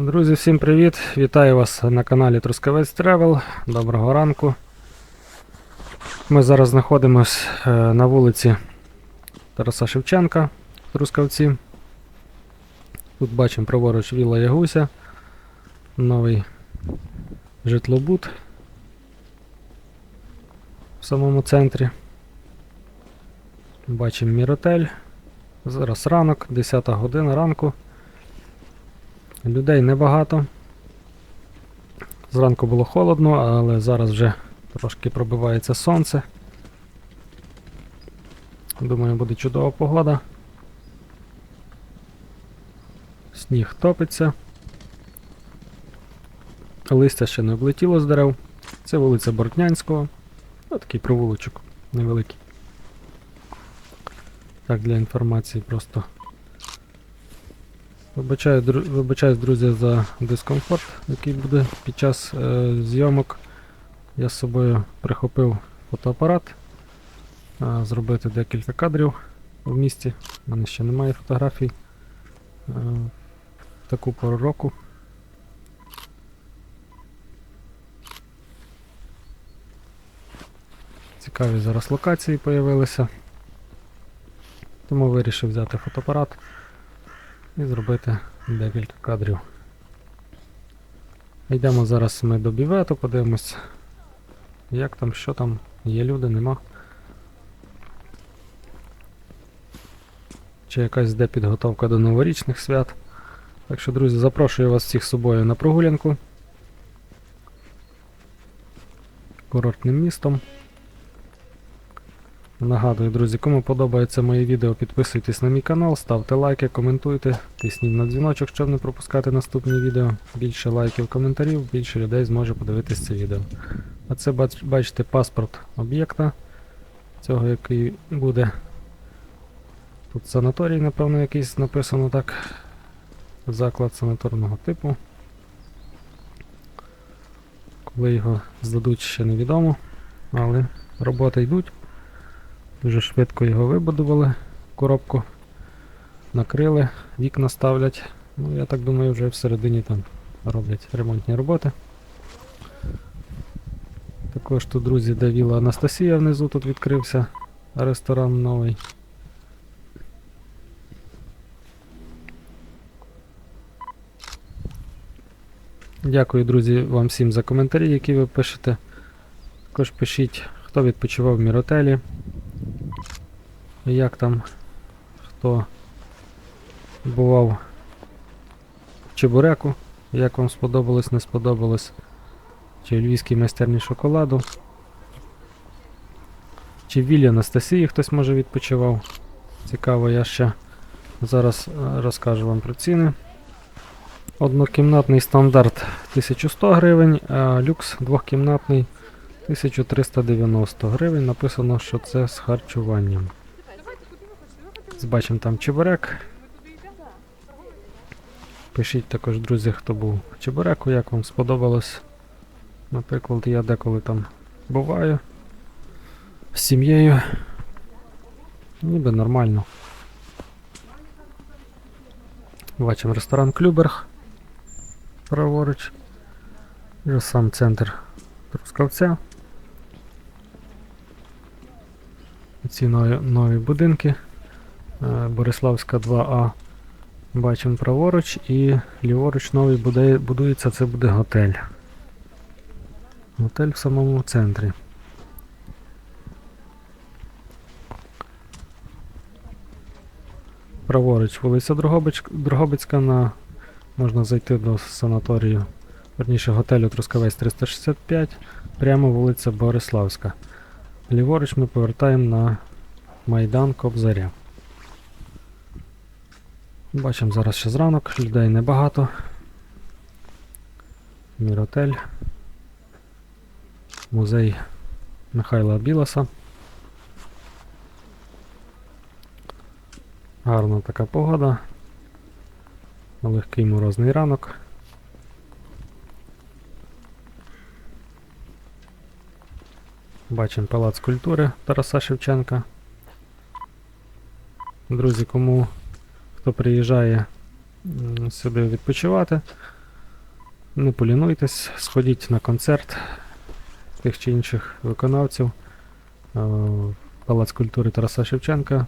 Друзі, всім привіт! Вітаю вас на каналі Трускавець Тревел. Доброго ранку. Ми зараз знаходимося на вулиці Тараса Шевченка Трускавці. Тут бачимо праворуч Вілла Ягуся, новий житлобут в самому центрі. Бачимо Міротель. Зараз ранок, 10 година ранку. Людей небагато. Зранку було холодно, але зараз вже трошки пробивається сонце. Думаю, буде чудова погода. Сніг топиться. Листя ще не облетіло з дерев. Це вулиця Бортнянського. Ось такий провулочок невеликий. Так, для інформації просто Вибачаю, дру... Вибачаюсь, друзі, за дискомфорт, який буде під час е, зйомок. Я з собою прихопив фотоапарат, е, зробити декілька кадрів в місті. У мене ще немає фотографій. Е, таку пору року. Цікаві зараз локації появилися. Тому вирішив взяти фотоапарат і зробити декілька кадрів. Йдемо зараз ми до бівету, подивимось, як там, що там, є люди, нема. Чи якась йде підготовка до новорічних свят. Так що, друзі, запрошую вас всіх з собою на прогулянку курортним містом. Нагадую, друзі, кому подобається моє відео, підписуйтесь на мій канал, ставте лайки, коментуйте, тисніть на дзвіночок, щоб не пропускати наступні відео. Більше лайків, коментарів, більше людей зможе подивитись це відео. А це бачите паспорт об'єкта, цього який буде. Тут санаторій, напевно, якийсь написано так. Заклад санаторного типу. Коли його здадуть, ще невідомо, але роботи йдуть. Дуже швидко його вибудували, коробку накрили, вікна ставлять. Ну, я так думаю, вже всередині там роблять ремонтні роботи. Також тут, друзі, де віла Анастасія внизу тут відкрився ресторан новий. Дякую, друзі, вам всім за коментарі, які ви пишете. Також пишіть, хто відпочивав в Міротелі. Як там хто бував в Чебуреку, як вам сподобалось, не сподобалось, чи Львівській майстерні шоколаду, чи в Віллі Анастасії хтось може відпочивав. Цікаво, я ще зараз е, розкажу вам про ціни. Однокімнатний стандарт 1100 гривень, а люкс двохкімнатний 1390 гривень. Написано, що це з харчуванням. Бачимо там чебурек. Пишіть також, друзі, хто був в чебуреку, як вам сподобалось. Наприклад, я деколи там буваю з сім'єю. Ніби нормально. Бачимо ресторан Клюберг. Праворуч. І сам центр Трускавця. Ці нові, нові будинки. Е, Бориславська 2А. Бачимо праворуч і ліворуч новий буде, будується, це буде готель. Готель в самому центрі. Праворуч вулиця Дрогобицька на можна зайти до санаторію, верніше готелю Трускавець 365, прямо вулиця Бориславська. Ліворуч ми повертаємо на Майдан Кобзаря. Бачимо зараз ще зранок, людей небагато. Міротель. Музей Михайла Білоса. Гарна така погода. Легкий морозний ранок. Бачимо палац культури Тараса Шевченка. Друзі, кому хто приїжджає сюди відпочивати, Не полінуйтесь, сходіть на концерт тих чи інших виконавців. Е, Палац культури Тараса Шевченка.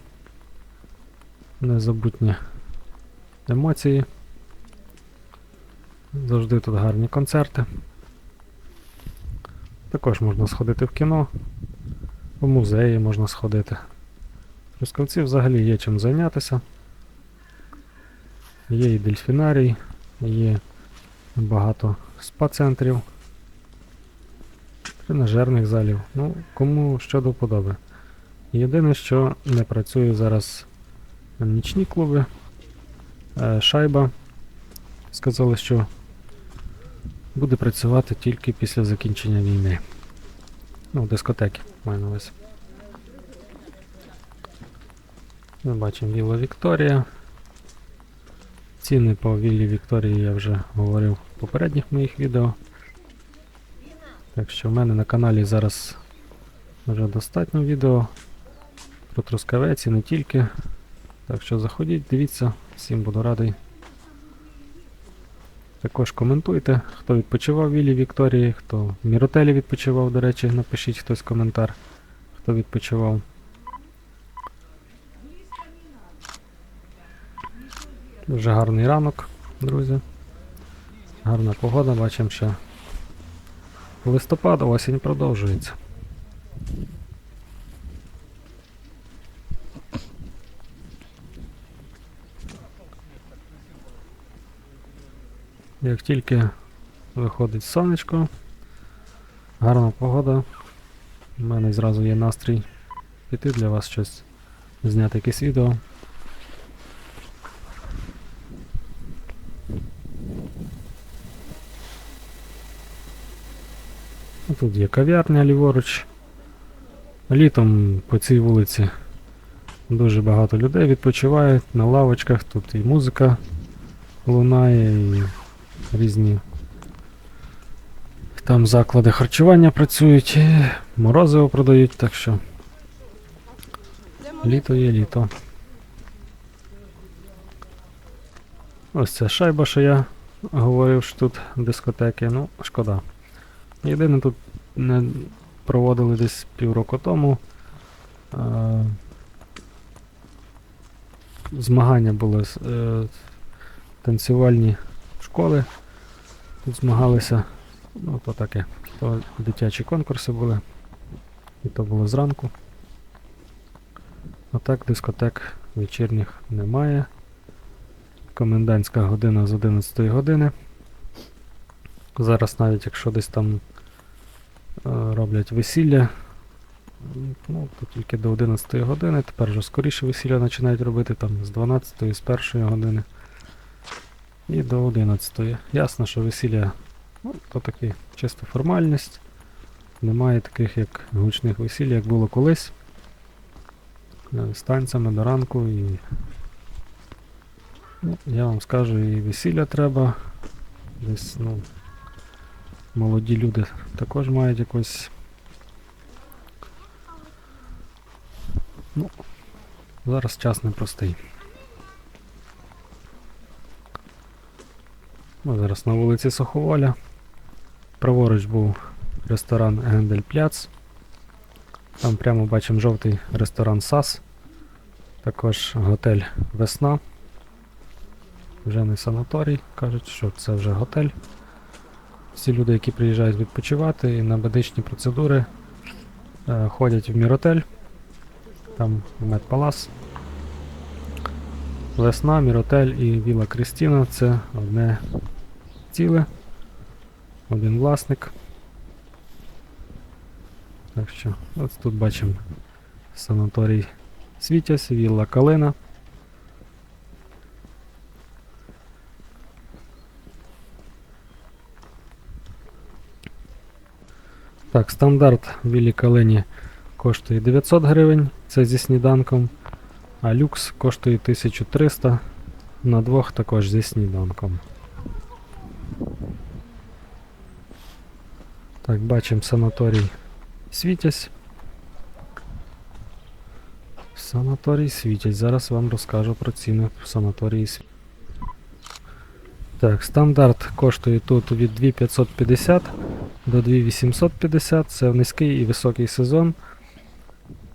Незабутні емоції. Завжди тут гарні концерти. Також можна сходити в кіно, в музеї можна сходити. Трускавці взагалі є чим зайнятися. Є і дельфінарій, є багато спа-центрів, тренажерних залів. Ну, кому що до вподоби. Єдине, що не працює зараз нічні клуби. Е, Шайба сказали, що буде працювати тільки після закінчення війни. Ну, дискотеки, маю на увазі. Ми бачимо Вілла Вікторія. Ціни по Віллі Вікторії я вже говорив в попередніх моїх відео. Так що в мене на каналі зараз вже достатньо відео про Трускавець і не тільки. Так що заходіть, дивіться, всім буду радий. Також коментуйте, хто відпочивав в Віллі Вікторії, хто в Міротелі відпочивав, до речі, напишіть хтось коментар, хто відпочивав. Дуже гарний ранок, друзі. Гарна погода, бачимо, що листопад, осінь продовжується. Як тільки виходить сонечко, гарна погода, у мене зразу є настрій піти для вас щось зняти якесь відео. Тут є кав'ярня ліворуч. Літом по цій вулиці дуже багато людей відпочивають на лавочках, тут і музика лунає, і різні там заклади харчування працюють, і морозиво продають, так що літо є літо. Ось ця шайба, що я говорив, що тут дискотеки, ну, шкода. Єдине тут не проводили десь півроку тому. Е, змагання були е, танцювальні школи. Тут змагалися. Ну, то таке. То дитячі конкурси були. І то було зранку. А так дискотек вечірніх немає. Комендантська година з 11 години. Зараз навіть якщо десь там роблять весілля, ну, то тільки до 11 години, тепер вже скоріше весілля починають робити там з 12 з 1 години і до 11. -ї. Ясно, що весілля ну, то таки чисто формальність. Немає таких як гучних весіль, як було колись. Е, З танцями до ранку і. Ну, я вам скажу, і весілля треба. Десь, ну. Молоді люди також мають якось. Ну, зараз час непростий. Ми зараз на вулиці Суховоля. Праворуч був ресторан Гендель Пляц. Там прямо бачимо жовтий ресторан САС. Також готель Весна. Вже не санаторій, кажуть, що це вже готель. Всі люди, які приїжджають відпочивати і на медичні процедури, е, ходять в Міротель. Там Медпалас. Весна, Міротель і Віла Крістіна це одне ціле, один власник. Так що, ось тут бачимо санаторій Світязь, Вілла Калина. Так, стандарт в Віллі Калині коштує 900 гривень, це зі сніданком, а люкс коштує 1300 на двох також зі сніданком. Так, бачимо санаторій Світязь. Санаторій Світязь. Зараз вам розкажу про ціни в санаторії Світязь. Так, стандарт коштує тут від 2550 до 2850, це низький і високий сезон.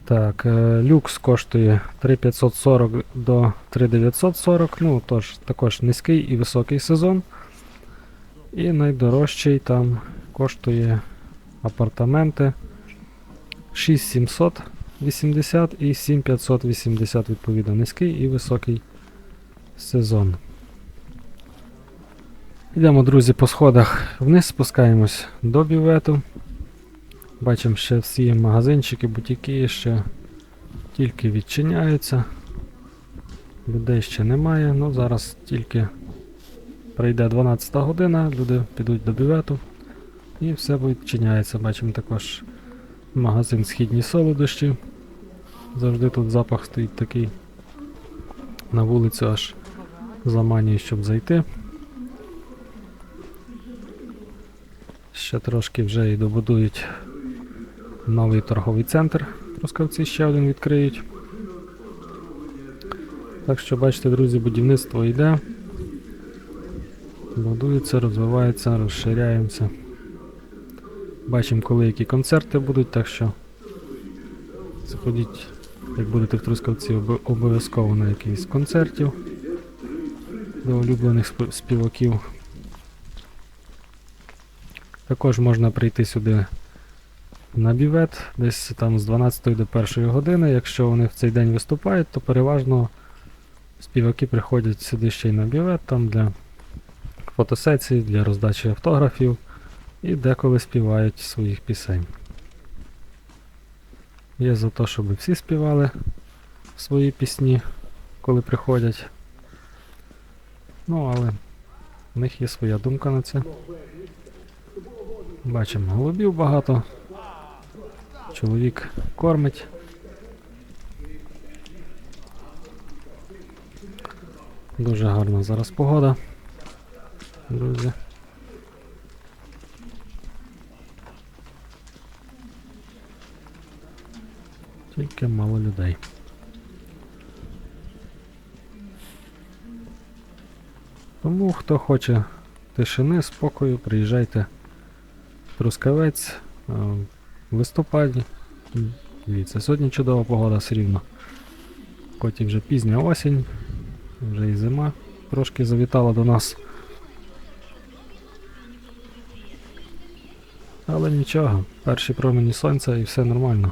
Так, е, люкс коштує 3540 до 3940, ну тож також низький і високий сезон. І найдорожчий там коштує апартаменти 6780 і 7580 відповідно низький і високий сезон. Йдемо, друзі, по сходах вниз, спускаємось до бювету. Бачимо, ще всі магазинчики, бутіки ще тільки відчиняються. Людей ще немає, ну зараз тільки прийде 12 година, люди підуть до бювету і все відчиняється. Бачимо також магазин східні солодощі. Завжди тут запах стоїть такий. На вулицю аж заманює, щоб зайти. Ще трошки вже і добудують новий торговий центр. Трускавці ще один відкриють. Так що, бачите, друзі, будівництво йде. Будується, розвивається, розширяємося. Бачимо, коли які концерти будуть, так що заходіть, як будете в Трускавці, обов'язково на якийсь концертів до улюблених сп- співаків. Також можна прийти сюди на бівет, десь там з 12 до 1 години. Якщо вони в цей день виступають, то переважно співаки приходять сюди ще й на бівет, там для фотосесій, для роздачі автографів і деколи співають своїх пісень. Є за те, щоб всі співали свої пісні, коли приходять. Ну, але в них є своя думка на це. Бачимо голубів багато. Чоловік кормить. Дуже гарна зараз погода. Друзі. Тільки мало людей. Тому хто хоче тишини, спокою, приїжджайте Трускавець е, в. Дивіться, сьогодні чудова погода все рівно. Потім вже пізня осінь, вже і зима трошки завітала до нас. Але нічого, перші промені сонця і все нормально.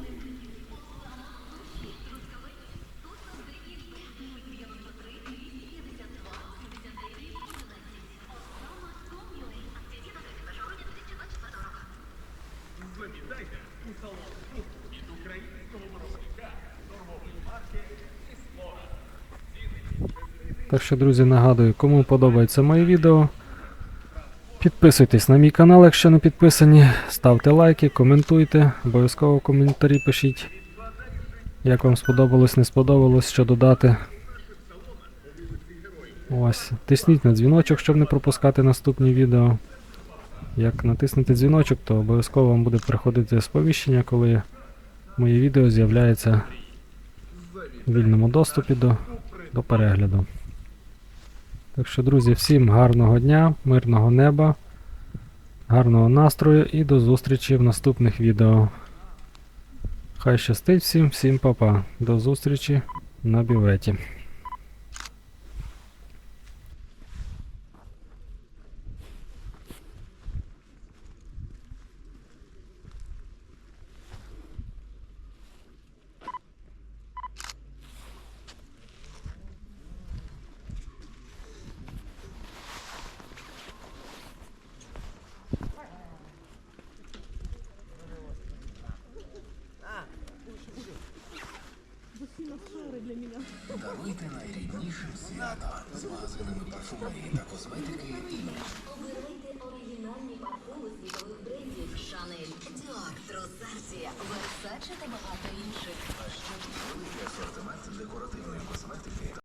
Так друзі, нагадую, кому подобається моє відео, підписуйтесь на мій канал, якщо не підписані, ставте лайки, коментуйте, обов'язково в коментарі пишіть, як вам сподобалось, не сподобалось, що додати. Ось, тисніть на дзвіночок, щоб не пропускати наступні відео. Як натиснете дзвіночок, то обов'язково вам буде приходити сповіщення, коли моє відео з'являється в вільному доступі до, до перегляду. Так що, друзі, всім гарного дня, мирного неба, гарного настрою і до зустрічі в наступних відео. Хай щастить всім, всім па-па. До зустрічі на біветі. Найріднішим свято з магазинами парфумерії та косметики і